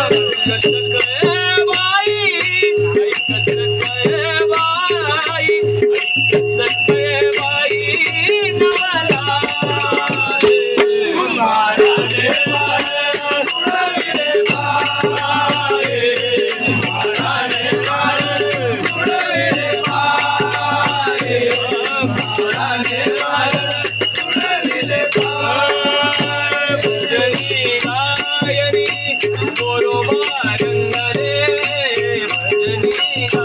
Amen. ஒரு வாருங்களே பஜனிகா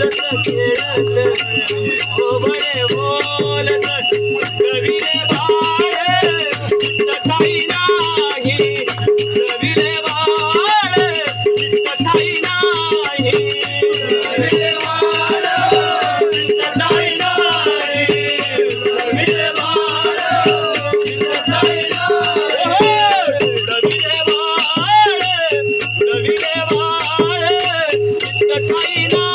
हसत खेळत ओबळे बोलत रविले बाळ कथाई नाही रविले बाळ कथाई नाही रविले बाळ कथाई नाही रविले बाळ कथाई नाही रविले बाळ रविले बाळ कथाई नाही